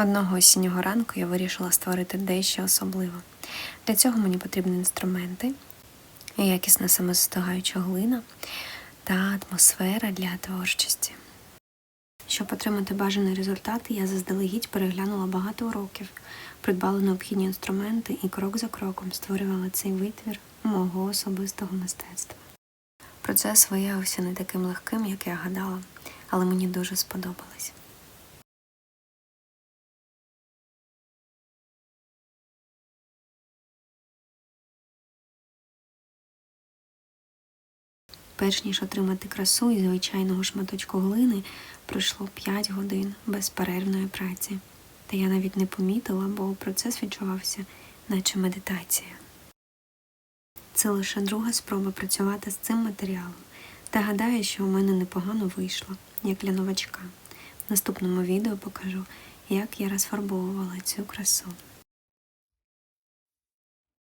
Одного осіннього ранку я вирішила створити дещо особливе. Для цього мені потрібні інструменти, якісна самозастигаюча глина та атмосфера для творчості. Щоб отримати бажаний результат, я заздалегідь переглянула багато уроків, придбала необхідні інструменти і крок за кроком створювала цей витвір мого особистого мистецтва. Процес виявився не таким легким, як я гадала, але мені дуже сподобалось. Перш ніж отримати красу із звичайного шматочку глини, пройшло 5 годин безперервної праці. Та я навіть не помітила, бо процес відчувався, наче медитація. Це лише друга спроба працювати з цим матеріалом, та гадаю, що у мене непогано вийшло, як для новачка. В наступному відео покажу, як я розфарбовувала цю красу.